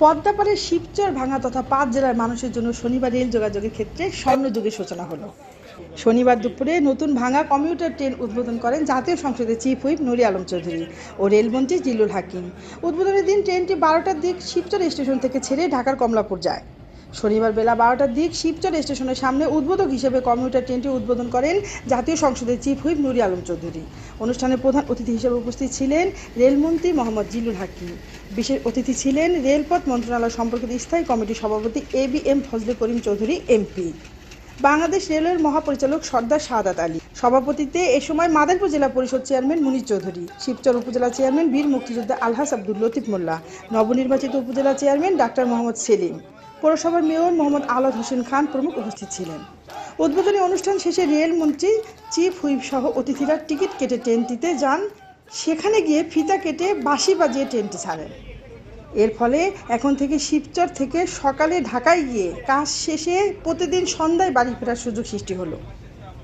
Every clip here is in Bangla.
পদ্মাপাড়ের শিবচর ভাঙা তথা পাঁচ জেলার মানুষের জন্য শনিবার রেল যোগাযোগের ক্ষেত্রে স্বর্ণযুগের সূচনা হলো। শনিবার দুপুরে নতুন ভাঙা কমিউটার ট্রেন উদ্বোধন করেন জাতীয় সংসদের চিফ হুইপ নুরি আলম চৌধুরী ও রেলমন্ত্রী জিল্লুল হাকিম। উদ্বোধনের দিন ট্রেনটি বারোটার দিক শিবচর স্টেশন থেকে ছেড়ে ঢাকার কমলাপুর যায়। শনিবার বেলা বারোটার দিক শিবচর স্টেশনের সামনে উদ্বোধক হিসেবে কমিউটার ট্রেনটি উদ্বোধন করেন জাতীয় সংসদের চিফ হুইপ নুরি আলম চৌধুরী। অনুষ্ঠানে প্রধান অতিথি হিসেবে উপস্থিত ছিলেন রেলমন্ত্রী মোহাম্মদ জিলুল হাকিম। বিশেষ অতিথি ছিলেন রেলপথ মন্ত্রণালয় সম্পর্কিত স্থায়ী কমিটির সভাপতি A B M Fazle Karim Chowdhury MP Bangladesh রেলওয়ের মহাপরিচালক সর্দার শাহাদাত আলী। সভাপতিত্বে এ সময় মাদারপুর জেলা পরিষদ চেয়ারম্যান মুনির চৌধুরী, শিবচর উপজেলা চেয়ারম্যান বীর মুক্তিযোদ্ধা আলহাস আব্দুল লতিফ মোল্লা, নবনির্বাচিত উপজেলা চেয়ারম্যান ডাক্তার মোহাম্মদ সেলিম। পৌরসভার মেয়র মোহাম্মদ আলাদ হোসেন খান প্রমুখ উপস্থিত ছিলেন। উদ্বোধনী অনুষ্ঠান শেষে রেলমন্ত্রী চিফ হুইপ সহ অতিথিরা টিকিট কেটে ট্রেনটিতে যান। সেখানে গিয়ে ফিতা কেটে বাঁশি বাজিয়ে ট্রেনটি ছাড়েন। এর ফলে এখন থেকে শিবচর থেকে সকালে ঢাকায় গিয়ে কাজ শেষে প্রতিদিন সন্ধ্যায় বাড়ি ফেরার সুযোগ সৃষ্টি হলো।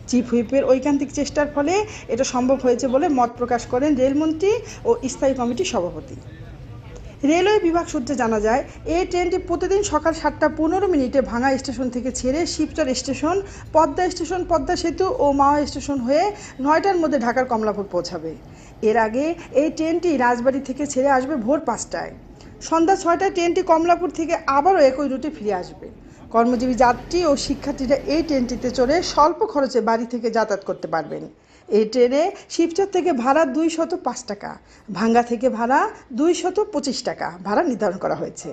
চিফ হুইপের ঐকান্তিক চেষ্টার ফলে এটা সম্ভব হয়েছে বলে মত প্রকাশ করেন রেলমন্ত্রী ও স্থায়ী কমিটির সভাপতি। রেলওয়ে বিভাগ সূত্রে জানা যায় এই ট্রেনটি প্রতিদিন সকাল সাতটা পনেরো মিনিটে ভাঙা স্টেশন থেকে ছেড়ে শিবচর স্টেশন, পদ্মা স্টেশন, পদ্মা সেতু ও মাওয়া স্টেশন হয়ে নয়টার মধ্যে ঢাকার কমলাপুর পৌঁছাবে। এর আগে এই ট্রেনটি রাজবাড়ি থেকে ছেড়ে আসবে ভোর পাঁচটায়। সন্ধ্যা ছয়টায় ট্রেনটি কমলাপুর থেকে আবারও একই রুটে ফিরে আসবে। কর্মজীবী যাত্রী ও শিক্ষার্থীরা এই ট্রেনটিতে চড়ে স্বল্প খরচে বাড়ি থেকে যাতায়াত করতে পারবেন। এই ট্রেনে শিবচর থেকে ভাড়া দুই শত পাঁচ টাকা, ভাঙ্গা থেকে ভাড়া দুই শত পঁচিশ টাকা ভাড়া নির্ধারণ করা হয়েছে।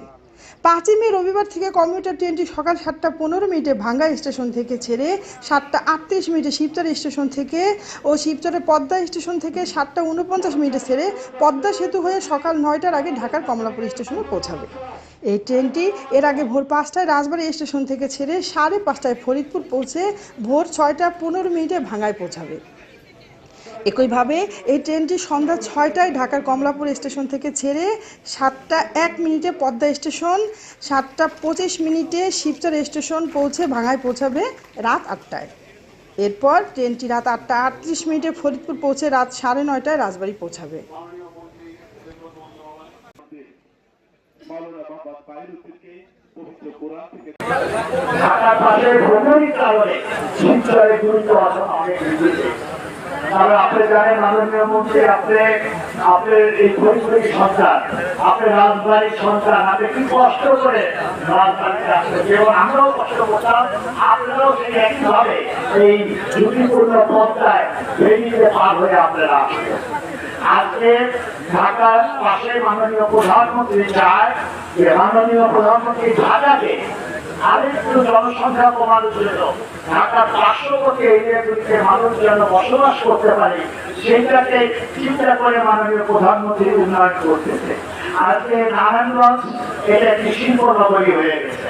পাঁচই মে রবিবার থেকে কমিউটার ট্রেনটি সকাল সাতটা পনেরো মিনিটে ভাঙ্গা স্টেশন থেকে ছেড়ে সাতটা আটত্রিশ মিনিটে শিবচর স্টেশন থেকে ও শিবচরের পদ্মা স্টেশন থেকে সাতটা উনপঞ্চাশ মিনিটে ছেড়ে পদ্মা সেতু হয়ে সকাল নয়টার আগে ঢাকার কমলাপুর স্টেশনে পৌঁছাবে। এই ট্রেনটি এর আগে ভোর পাঁচটায় রাজবাড়ী স্টেশন থেকে ছেড়ে সাড়ে পাঁচটায় ফরিদপুর পৌঁছে ভোর ছয়টা পনেরো মিনিটে ভাঙায় পৌঁছাবে। একইভাবে এই ট্রেনটি সন্ধ্যা ছয়টায় ঢাকার কমলাপুর স্টেশন থেকে ছেড়ে সাতটা এক মিনিটে পদ্মা স্টেশন, সাতটা পঁচিশ মিনিটে শিবচর স্টেশন পৌঁছে ভাঙায় পৌঁছাবে রাত আটটায়। এরপর ট্রেনটি রাত আটটা আটত্রিশ মিনিটে ফরিদপুর পৌঁছে রাত সাড়ে নয়টায় রাজবাড়ি পৌঁছাবে। ঢাকার পাশে ভৌগোলিক কারণে শিবচরের গুরুত্ব অনেক বেশি। কারণ আপনি জানেন মাননীয় মন্ত্রী, আপনি আপনার এই ফরিদপুরের সন্তান আপনার রাজবাড়ির সন্তান, আপনি কি কষ্ট করে রাজবাড়িতে আসছেন এবং আমরাও কষ্ট করতাম, আপনারাও সেই একইভাবে এই ঝুঁকিপূর্ণ পথটায় বেরিয়ে পার হয়ে আপনারা আজকে ঢাকার পাশে মাননীয় প্রধানমন্ত্রী চায় যে মাননীয় প্রধানমন্ত্রী ঢাকাকে আরেকটু জনসংখ্যা কমানোর জন্য ঢাকার পার্শ্ববর্তী এরিয়াগুলিতে মানুষ যেন বসবাস করতে পারে, সেইটাকে চিন্তা করে মাননীয় প্রধানমন্ত্রী উন্নয়ন করতেছে। আজকে নারায়ণগঞ্জ, এটা একটি শিল্প নগরী হয়ে গেছে।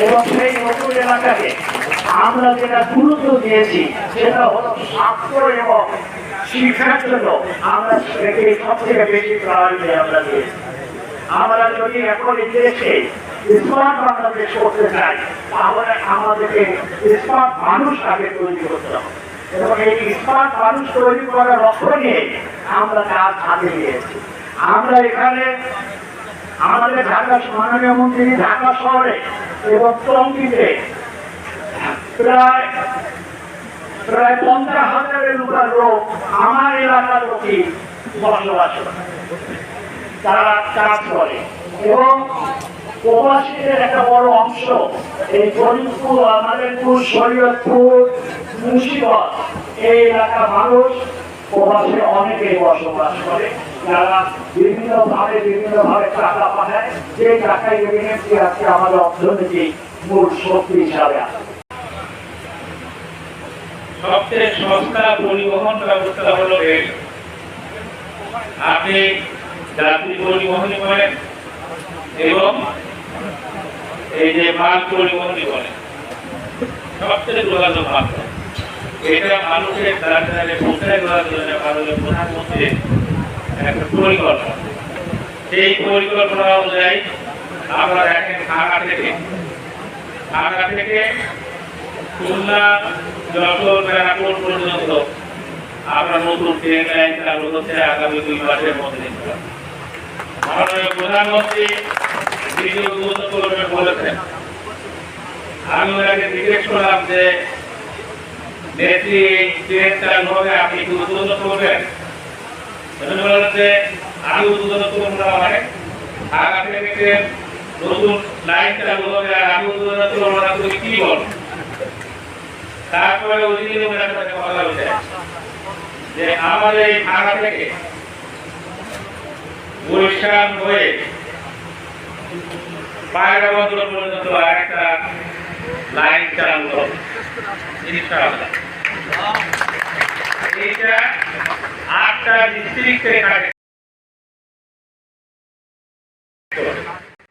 এবং সেই নতুন এলাকাকে আমরা যেটা গুরুত্ব দিয়েছি, সেটা হলো স্বাস্থ্য এবং শিক্ষার জন্য আমরা সেটাকে সব থেকে বেশি প্রায়োরিটি আমরা দিয়েছি। আমরা যদি এখন দেশে স্মার্ট বাংলাদেশ করতে চাই, তাহলে আমাদেরকে স্মার্ট মানুষ আগে তৈরি করতে হবে। এবং এই স্মার্ট মানুষ তৈরি করার লক্ষ্য নিয়ে আমরা কাজ হাতে নিয়েছি। আমরা এখানে আমাদের ঢাকা মাননীয় মন্ত্রী ঢাকা শহরে এবং টঙ্গিতে প্রায় প্রায় পঞ্চাশ হাজারের উপর লোক আমার এলাকার লোকই বসবাস করে। তারা কাজ করে এবং প্রবাসীদের একটা বড় অংশ এই ফরিদপুর আমাদেরপুর শরীয়তপুর, মুর্শিদাবাদ, এই এলাকার মানুষ প্রবাসে অনেকেই বসবাস করে। যারা বিভিন্ন ভাবে বিভিন্ন ভাবে টাকা পাঠায়, যে টাকায় রেমিনেন্সি আজকে আমাদের অর্থনীতি মূল শক্তি হিসাবে আছে। সবচেয়ে সস্তা পরিবহন ব্যবস্থা হলো রেল। আপনি যাত্রী পরিবহনই করেন এবং এই যে মাল পরিবহনই করেন সবচেয়ে যোগাযোগ মাধ্যম এটা মানুষের দ্বারা পৌঁছায় দেওয়ার জন্য ভারতের প্রধানমন্ত্রীর একটা পরিকল্পনা সেই পরিকল্পনা অনুযায়ী আমরা দেখেন ঢাকা থেকে ঢাকা থেকে খুলনা যশোর বেনাপুর পর্যন্ত আমরা নতুন ট্রেন লাইন চালু হচ্ছে আগামী দুই মাসের মধ্যে মাননীয় প্রধানমন্ত্রী উদ্বোধন করবেন বলেছেন, আমি ওনাকে জিজ্ঞেস করলাম যে নেত্রী চালু হবে আপনি কি উদ্বোধন করবেন যে আমি উদ্বোধন করব না মানে ঢাকা থেকে নতুন লাইন চালু হবে আর আমি উদ্বোধন করব না, তুমি কি বলো? তারপরে ওই দিন ওনার সাথে কথা হয়েছে। যে আমাদের এই ঢাকা থেকে বরিশাল হয়ে পায়রা বন্দর পর্যন্ত একটা লাইন চালু হবে ইনশাআল্লাহ এইটা আটটা ডিস্ট্রিক্টে কাটে